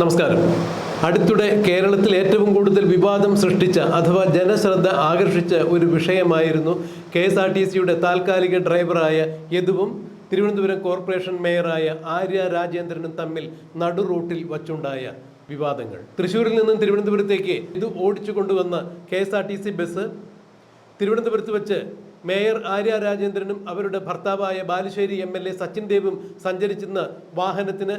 നമസ്കാരം. അടുത്തിടെ കേരളത്തിൽ ഏറ്റവും കൂടുതൽ വിവാദം സൃഷ്ടിച്ച അഥവാ ജനശ്രദ്ധ ആകർഷിച്ച ഒരു വിഷയമായിരുന്നു കെ എസ് ആർ ടി സിയുടെ താൽക്കാലിക ഡ്രൈവറായ യദുവും തിരുവനന്തപുരം കോർപ്പറേഷൻ മേയറായ ആര്യ രാജേന്ദ്രനും തമ്മിൽ നടു റൂട്ടിൽ വച്ചുണ്ടായ വിവാദങ്ങൾ. തൃശ്ശൂരിൽ നിന്നും തിരുവനന്തപുരത്തേക്ക് ഇത് ഓടിച്ചു കൊണ്ടുവന്ന K S R T C bus തിരുവനന്തപുരത്ത് വെച്ച് മേയർ ആര്യ രാജേന്ദ്രനും അവരുടെ ഭർത്താവായ Balussery M L A Sachin ദേവും സഞ്ചരിച്ചിരുന്ന വാഹനത്തിന്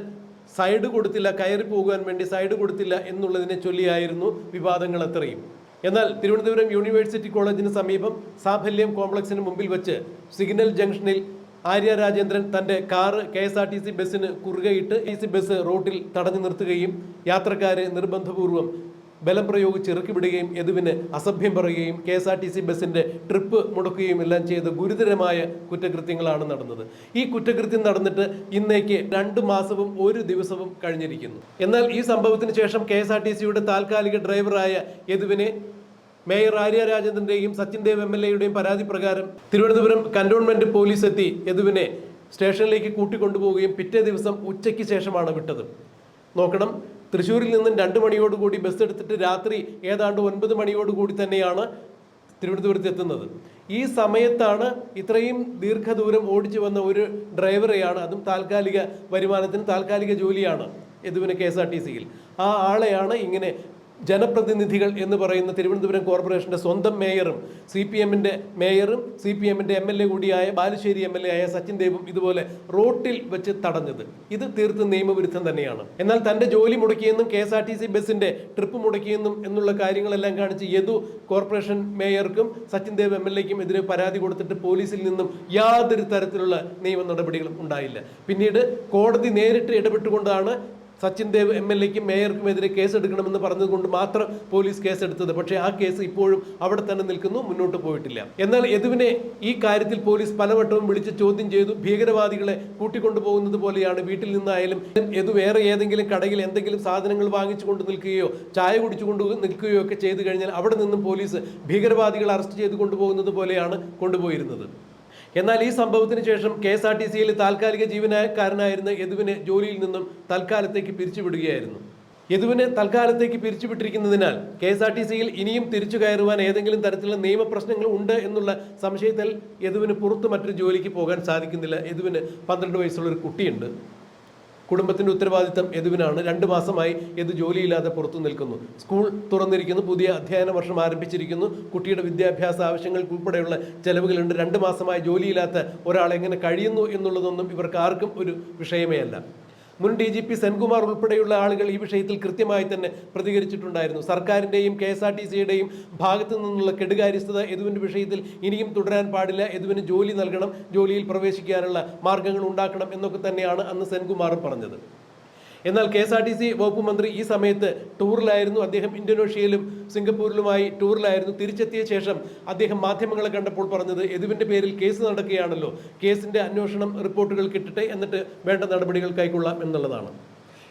സൈഡ് കൊടുത്തില്ല കയറി പോകാൻ വേണ്ടി സൈഡ് കൊടുത്തില്ല എന്നുള്ളതിനെ ചൊല്ലിയായിരുന്നു വിവാദങ്ങൾ അത്രയും. എന്നാൽ തിരുവനന്തപുരം യൂണിവേഴ്സിറ്റി കോളേജിന് സമീപം സാഫല്യം കോംപ്ലക്സിന് മുമ്പിൽ വെച്ച് സിഗ്നൽ ജംഗ്ഷനിൽ ആര്യ രാജേന്ദ്രൻ തന്റെ car K S R T C ബസ്സിന് കുറുകയിട്ട് ടി സി ബസ് റോട്ടിൽ തടഞ്ഞു നിർത്തുകയും യാത്രക്കാരെ നിർബന്ധപൂർവം ബലം പ്രയോഗിച്ച് ഇറക്കിവിടുകയും യദുവിന് അസഭ്യം പറയുകയും K S R T C ബസ്സിന്റെ ട്രിപ്പ് മുടക്കുകയും എല്ലാം ചെയ്ത് ഗുരുതരമായ കുറ്റകൃത്യങ്ങളാണ് നടന്നത്. ഈ കുറ്റകൃത്യം നടന്നിട്ട് ഇന്നേക്ക് രണ്ട് മാസവും ഒരു ദിവസവും കഴിഞ്ഞിരിക്കുന്നു. എന്നാൽ ഈ സംഭവത്തിന് ശേഷം കെ എസ് ആർ ടി സിയുടെ താൽക്കാലിക ഡ്രൈവറായ യദുവിനെ മേയർ ആര്യ രാജേന്ദ്രന്റെയും സച്ചിൻ ദേവ് എം എൽ എയുടെയും പരാതി പ്രകാരം തിരുവനന്തപുരം കന്റോൺമെന്റ് പോലീസ് എത്തി യദുവിനെ സ്റ്റേഷനിലേക്ക് കൂട്ടിക്കൊണ്ടുപോവുകയും പിറ്റേ ദിവസം ഉച്ചയ്ക്ക് ശേഷമാണ് വിട്ടത്. നോക്കണം തൃശ്ശൂരിൽ നിന്നും രണ്ട് മണിയോടുകൂടി ബസ് എടുത്തിട്ട് രാത്രി ഏതാണ്ട് ഒൻപത് മണിയോടുകൂടി തന്നെയാണ് തിരുവനന്തപുരത്ത് എത്തുന്നത്. ഈ സമയത്താണ് ഇത്രയും ദീർഘദൂരം ഓടിച്ചു വന്ന ഒരു ഡ്രൈവറെയാണ് അതും താൽക്കാലിക വരുമാനത്തിന് താൽക്കാലിക ജോലിയാണ്. യദുവിന് കെ എസ് ആർ ടി സിയിൽ ആ ആളെയാണ് ഇങ്ങനെ ജനപ്രതിനിധികൾ എന്ന് പറയുന്ന തിരുവനന്തപുരം കോർപ്പറേഷന്റെ സ്വന്തം മേയറും സി പി എമ്മിന്റെ മേയറും സി പി എമ്മിന്റെ എം എൽ എ കൂടിയായ ബാലുശ്ശേരി എം എൽ എ ആയ സച്ചിൻ ദേവും ഇതുപോലെ റോട്ടിൽ വെച്ച് തടഞ്ഞത്. ഇത് തീർത്തും നിയമവിരുദ്ധം തന്നെയാണ്. എന്നാൽ തന്റെ ജോലി മുടക്കിയെന്നും K S R T C ബസ്സിന്റെ ട്രിപ്പ് മുടക്കിയെന്നും എന്നുള്ള കാര്യങ്ങളെല്ലാം കാണിച്ച് യദു കോർപ്പറേഷൻ മേയർക്കും സച്ചിൻ ദേവ് എം എൽ എക്കും എതിരെ പരാതി കൊടുത്തിട്ട് പോലീസിൽ നിന്നും യാതൊരു തരത്തിലുള്ള നിയമ നടപടികളും ഉണ്ടായില്ല. പിന്നീട് കോടതി നേരിട്ട് ഇടപെട്ടുകൊണ്ടാണ് സച്ചിൻ ദേവ് എം എൽ എക്കും മേയർക്കുമെതിരെ കേസെടുക്കണമെന്ന് പറഞ്ഞതുകൊണ്ട് മാത്രം പോലീസ് കേസെടുത്തത്. പക്ഷേ ആ കേസ് ഇപ്പോഴും അവിടെ തന്നെ നിൽക്കുന്നു മുന്നോട്ട് പോയിട്ടില്ല. എന്നാൽ യദുവിനെ ഈ കാര്യത്തിൽ പോലീസ് പലവട്ടവും വിളിച്ച് ചോദ്യം ചെയ്തു. ഭീകരവാദികളെ കൂട്ടിക്കൊണ്ടുപോകുന്നത് പോലെയാണ് വീട്ടിൽ നിന്നായാലും യദു വേറെ ഏതെങ്കിലും കടയിൽ എന്തെങ്കിലും സാധനങ്ങൾ വാങ്ങിച്ചു കൊണ്ട് നിൽക്കുകയോ ചായ കുടിച്ചുകൊണ്ട് നിൽക്കുകയോ ഒക്കെ ചെയ്തു കഴിഞ്ഞാൽ അവിടെ നിന്നും പോലീസ് ഭീകരവാദികളെ അറസ്റ്റ് ചെയ്ത് കൊണ്ടുപോകുന്നത് പോലെയാണ് കൊണ്ടുപോയിരുന്നത്. എന്നാൽ ഈ സംഭവത്തിന് ശേഷം കെ എസ് ആർ ടി സിയിൽ താൽക്കാലിക ജീവനക്കാരനായിരുന്ന യദുവിനെ ജോലിയിൽ നിന്നും തൽക്കാലത്തേക്ക് പിരിച്ചുവിടുകയായിരുന്നു. യദുവിനെ തൽക്കാലത്തേക്ക് പിരിച്ചുവിട്ടിരിക്കുന്നതിനാൽ കെ എസ് ആർ ടി സിയിൽ ഇനിയും തിരിച്ചു കയറുവാൻ ഏതെങ്കിലും തരത്തിലുള്ള നിയമപ്രശ്നങ്ങൾ ഉണ്ട് എന്നുള്ള സംശയത്തിൽ യദുവിന് പുറത്ത് മറ്റൊരു ജോലിക്ക് പോകാൻ സാധിക്കുന്നില്ല. യദുവിന് പന്ത്രണ്ട് വയസ്സുള്ള ഒരു കുട്ടിയുണ്ട്. കുടുംബത്തിന്റെ ഉത്തരവാദിത്തം എതുവിനാണ് രണ്ട് മാസമായി യദു ജോലിയില്ലാതെ പുറത്തു നിൽക്കുന്നു. സ്കൂൾ തുറന്നിരിക്കുന്നു. പുതിയ അധ്യയന വർഷം ആരംഭിച്ചിരിക്കുന്നു. കുട്ടിയുടെ വിദ്യാഭ്യാസ ആവശ്യങ്ങൾക്ക് ഉൾപ്പെടെയുള്ള ചെലവുകളുണ്ട്. രണ്ട് മാസമായി ജോലിയില്ലാത്ത ഒരാൾ എങ്ങനെ കഴിയുന്നു എന്നുള്ളതൊന്നും ഇവർക്ക് ആർക്കും ഒരു വിഷയമേ അല്ല. മുൻ ഡി ജി പി സെൻകുമാർ ഉൾപ്പെടെയുള്ള ആളുകൾ ഈ വിഷയത്തിൽ കൃത്യമായി തന്നെ പ്രതികരിച്ചിട്ടുണ്ടായിരുന്നു. സർക്കാരിന്റെയും കെ എസ് ആർ ടി സിയുടെയും ഭാഗത്തു നിന്നുള്ള കെടുകാര്യസ്ഥത എതുവിന്റെ വിഷയത്തിൽ ഇനിയും തുടരാൻ പാടില്ല. എതുവിന് ജോലി നൽകണം. ജോലിയിൽ പ്രവേശിക്കാനുള്ള മാർഗങ്ങൾ ഉണ്ടാക്കണം എന്നൊക്കെ തന്നെയാണ് അന്ന് സെൻകുമാറും പറഞ്ഞത്. എന്നാൽ K S R T C വകുപ്പ് മന്ത്രി ഈ സമയത്ത് ടൂറിലായിരുന്നു. അദ്ദേഹം ഇന്തോനേഷ്യയിലും സിംഗപ്പൂരിലുമായി ടൂറിലായിരുന്നു. തിരിച്ചെത്തിയ ശേഷം അദ്ദേഹം മാധ്യമങ്ങളെ കണ്ടപ്പോൾ പറഞ്ഞത് എതുവിന്റെ പേരിൽ കേസ് നടക്കുകയാണല്ലോ. കേസിന്റെ അന്വേഷണം റിപ്പോർട്ടുകൾ കിട്ടട്ടെ എന്നിട്ട് വേണ്ട നടപടികൾ കൈക്കൊള്ളാം എന്നുള്ളതാണ്.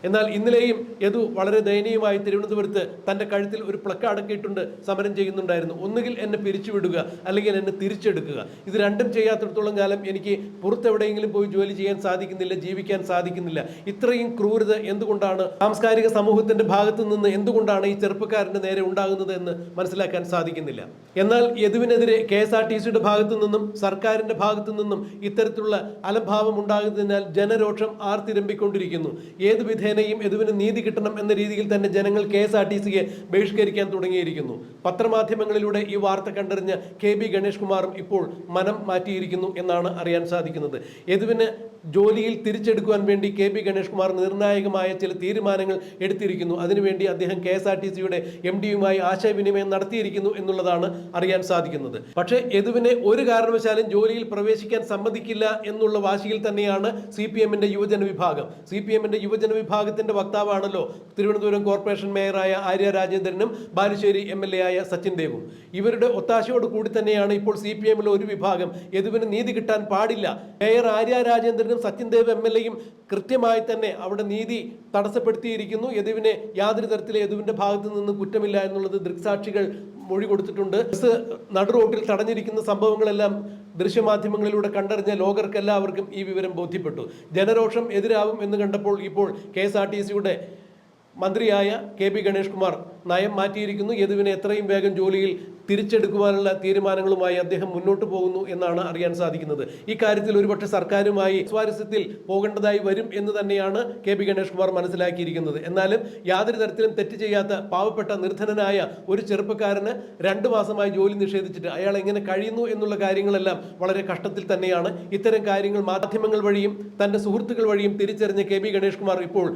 എന്നാൽ ഇന്നലെയും യദു വളരെ ദയനീയമായി തിരുവനന്തപുരത്ത് തന്റെ കഴുത്തിൽ ഒരു പ്ലക്ക് അടക്കിയിട്ടുണ്ട് സമരം ചെയ്യുന്നുണ്ടായിരുന്നു. ഒന്നുകിൽ എന്നെ പിരിച്ചുവിടുക അല്ലെങ്കിൽ എന്നെ തിരിച്ചെടുക്കുക. ഇത് രണ്ടും ചെയ്യാത്തിടത്തോളം കാലം എനിക്ക് പുറത്തെവിടെയെങ്കിലും പോയി ജോലി ചെയ്യാൻ സാധിക്കുന്നില്ല ജീവിക്കാൻ സാധിക്കുന്നില്ല. ഇത്രയും ക്രൂരത എന്തുകൊണ്ടാണ്? സാംസ്കാരിക സമൂഹത്തിന്റെ ഭാഗത്തു നിന്ന് എന്തുകൊണ്ടാണ് ഈ ചെറുപ്പക്കാരന്റെ നേരെ ഉണ്ടാകുന്നത് എന്ന് മനസ്സിലാക്കാൻ സാധിക്കുന്നില്ല. എന്നാൽ യദുവിനെതിരെ കെ എസ് ആർ ടി സിയുടെ ഭാഗത്തു നിന്നും സർക്കാരിന്റെ ഭാഗത്തു നിന്നും ഇത്തരത്തിലുള്ള അലംഭാവം ഉണ്ടാകുന്നതിനാൽ ജനരോഷം ആർത്തിരമ്പിക്കൊണ്ടിരിക്കുന്നു. ഏത് വിധേനയും യദുവിന് നീതി കിട്ടണം എന്ന രീതിയിൽ തന്നെ ജനങ്ങൾ കെ എസ് ആർ ടി സിയെ ബഹിഷ്കരിക്കാൻ തുടങ്ങിയിരിക്കുന്നു. പത്രമാധ്യമങ്ങളിലൂടെ ഈ വാർത്ത കണ്ടറിഞ്ഞ കെ ബി ഗണേഷ് കുമാറും ഇപ്പോൾ മനം മാറ്റിയിരിക്കുന്നു എന്നാണ് അറിയാൻ സാധിക്കുന്നത്. യദുവിന് ജോലിയിൽ തിരിച്ചെടുക്കുവാൻ വേണ്ടി കെ പി ഗണേഷ് കുമാർ നിർണായകമായ ചില തീരുമാനങ്ങൾ എടുത്തിരിക്കുന്നു. അതിനുവേണ്ടി അദ്ദേഹം കെ എസ് ആർ ടി സിയുടെ എം ഡിയുമായി ആശയവിനിമയം നടത്തിയിരിക്കുന്നു എന്നുള്ളതാണ് അറിയാൻ സാധിക്കുന്നത്. പക്ഷേ യദുവിനെ ഒരു കാരണവശാലും ജോലിയിൽ പ്രവേശിക്കാൻ സമ്മതിക്കില്ല എന്നുള്ള വാശിയിൽ തന്നെയാണ് സി പി എമ്മിന്റെ യുവജന വിഭാഗം. സി പി എമ്മിന്റെ യുവജന വിഭാഗത്തിന്റെ വക്താവാണല്ലോ തിരുവനന്തപുരം കോർപ്പറേഷൻ മേയറായ ആര്യ രാജേന്ദ്രനും ബാലുശ്ശേരി എം എൽ എ ആയ സച്ചിൻ ദേവും. ഇവരുടെ ഒത്താശയോട് കൂടി തന്നെയാണ് ഇപ്പോൾ സി പി എമ്മിലെ ഒരു വിഭാഗം. യദുവിന് നീതി കിട്ടാൻ പാടില്ല. മേയർ ആര്യ രാജേന്ദ്രനും സച്ചിൻ ദേവ് എം എൽ എയും കൃത്യമായി തന്നെ അവിടെ നീതി തടസ്സപ്പെടുത്തിയിരിക്കുന്നു. യദുവിനെ യാതൊരു തരത്തിലെ യദുവിന്റെ ഭാഗത്തു നിന്ന് കുറ്റമില്ല എന്നുള്ളത് ദൃക്സാക്ഷികൾ മൊഴി കൊടുത്തിട്ടുണ്ട്. ബസ് നടു റോട്ടിൽ തടഞ്ഞിരിക്കുന്ന സംഭവങ്ങളെല്ലാം ദൃശ്യമാധ്യമങ്ങളിലൂടെ കണ്ടറിഞ്ഞ ലോകർക്കെല്ലാവർക്കും ഈ വിവരം ബോധ്യപ്പെട്ടു. ജനരോഷം എതിരാവും എന്ന് കണ്ടപ്പോൾ ഇപ്പോൾ കെ എസ് ആർ ടി സിയുടെ മന്ത്രിയായ കെ പി ഗണേഷ് കുമാർ നയം മാറ്റിയിരിക്കുന്നു. യദുവിനെ എത്രയും വേഗം ജോലിയിൽ തിരിച്ചെടുക്കുവാനുള്ള തീരുമാനങ്ങളുമായി അദ്ദേഹം മുന്നോട്ട് പോകുന്നു എന്നാണ് അറിയാൻ സാധിക്കുന്നത്. കാര്യത്തിൽ ഒരുപക്ഷെ സർക്കാരുമായി സ്വാരസ്യത്തിൽ പോകേണ്ടതായി വരും എന്ന് തന്നെയാണ് കെ പി ഗണേഷ് കുമാർ മനസ്സിലാക്കിയിരിക്കുന്നത്. എന്നാലും യാതൊരു തരത്തിലും തെറ്റ് ചെയ്യാത്ത പാവപ്പെട്ട നിർധനനായ ഒരു ചെറുപ്പക്കാരന് രണ്ടു മാസമായി ജോലി നിഷേധിച്ചിട്ട് അയാൾ എങ്ങനെ കഴിയുന്നു എന്നുള്ള കാര്യങ്ങളെല്ലാം വളരെ കഷ്ടത്തിൽ തന്നെയാണ്. ഇത്തരം കാര്യങ്ങൾ മാധ്യമങ്ങൾ വഴിയും തന്റെ സുഹൃത്തുക്കൾ വഴിയും തിരിച്ചറിഞ്ഞ കെ പി ഗണേഷ് കുമാർ ഇപ്പോൾ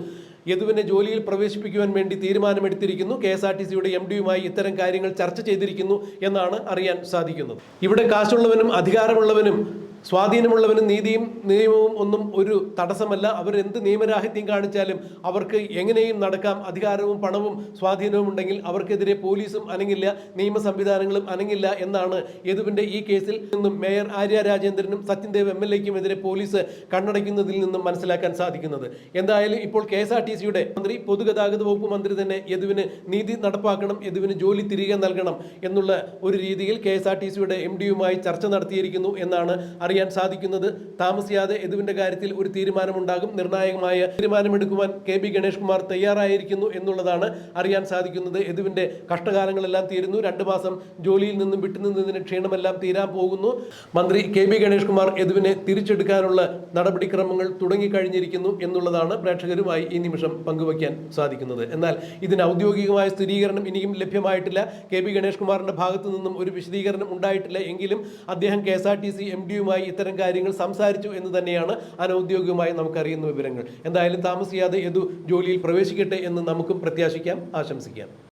യദുവിനെ ജോലിയിൽ പ്രവേശിപ്പിക്കുവാൻ വേണ്ടി തീരുമാനമെടുത്തിരിക്കുന്നു. കെ എസ് ആർ ടി സിയുടെ എം ഡിയുമായി ഇത്തരം കാര്യങ്ങൾ ചർച്ച ചെയ്തിരിക്കുന്നു എന്നാണ് അറിയാൻ സാധിക്കുന്നത്. ഇവിടെ കാശുള്ളവനും അധികാരമുള്ളവനും സ്വാധീനമുള്ളവനും നീതിയും നിയമവും ഒന്നും ഒരു തടസ്സമല്ല. അവർ എന്ത് നിയമരാഹിത്യം കാണിച്ചാലും അവർക്ക് എങ്ങനെയും നടക്കാം. അധികാരവും പണവും സ്വാധീനവും ഉണ്ടെങ്കിൽ അവർക്കെതിരെ പോലീസും അനങ്ങില്ല നിയമ സംവിധാനങ്ങളും അനങ്ങില്ല എന്നാണ് യദുവിന്റെ ഈ കേസിൽ നിന്നും മേയർ ആര്യ രാജേന്ദ്രനും സത്യൻദേവ് എം എൽ എക്കും എതിരെ പോലീസ് കണ്ണടയ്ക്കുന്നതിൽ നിന്നും മനസ്സിലാക്കാൻ സാധിക്കുന്നത്. എന്തായാലും ഇപ്പോൾ കെ എസ് ആർ ടി സിയുടെ മന്ത്രി പൊതുഗതാഗത വകുപ്പ് മന്ത്രി തന്നെ യദുവിന് നീതി നടപ്പാക്കണം യദുവിന് ജോലി തിരികെ നൽകണം എന്നുള്ള ഒരു രീതിയിൽ കെ എസ് ആർ ടി സിയുടെ എം ഡിയുമായി ചർച്ച നടത്തിയിരിക്കുന്നു എന്നാണ് അറിയാൻ സാധിക്കുന്നത് താമസിയാതെ എതുവിന്റെ കാര്യത്തിൽ ഒരു തീരുമാനമുണ്ടാകും. നിർണായകമായ തീരുമാനമെടുക്കുവാൻ കെ ബി ഗണേഷ് കുമാർ തയ്യാറായിരിക്കുന്നു എന്നുള്ളതാണ് അറിയാൻ സാധിക്കുന്നത്. എതുവിന്റെ കഷ്ടകാലങ്ങളെല്ലാം തീരുന്നു. രണ്ട് മാസം ജോലിയിൽ നിന്നും വിട്ടുനിന്നതിന് ക്ഷീണമെല്ലാം തീരാൻ പോകുന്നു. മന്ത്രി കെ ബി ഗണേഷ് കുമാർ എതുവിനെ തിരിച്ചെടുക്കാനുള്ള നടപടിക്രമങ്ങൾ തുടങ്ങിക്കഴിഞ്ഞിരിക്കുന്നു എന്നുള്ളതാണ് പ്രേക്ഷകരുമായി ഈ നിമിഷം പങ്കുവയ്ക്കാൻ സാധിക്കുന്നത്. എന്നാൽ ഇതിന് ഔദ്യോഗികമായ സ്ഥിരീകരണം ഇനിയും ലഭ്യമായിട്ടില്ല. കെ ബി ഗണേഷ് കുമാറിന്റെ ഭാഗത്തു നിന്നും ഒരു വിശദീകരണം ഉണ്ടായിട്ടില്ല. എങ്കിലും അദ്ദേഹം K S R T C M ഡിയുമായി ഇത്തരം കാര്യങ്ങൾ സംസാരിച്ചു എന്ന് തന്നെയാണ് അനൗദ്യോഗികമായി നമുക്കറിയുന്ന വിവരങ്ങൾ. എന്തായാലും താമസിയാതെ യദു ജോലിയിൽ പ്രവേശിക്കട്ടെ എന്ന് നമുക്കും പ്രത്യാശിക്കാം ആശംസിക്കാം.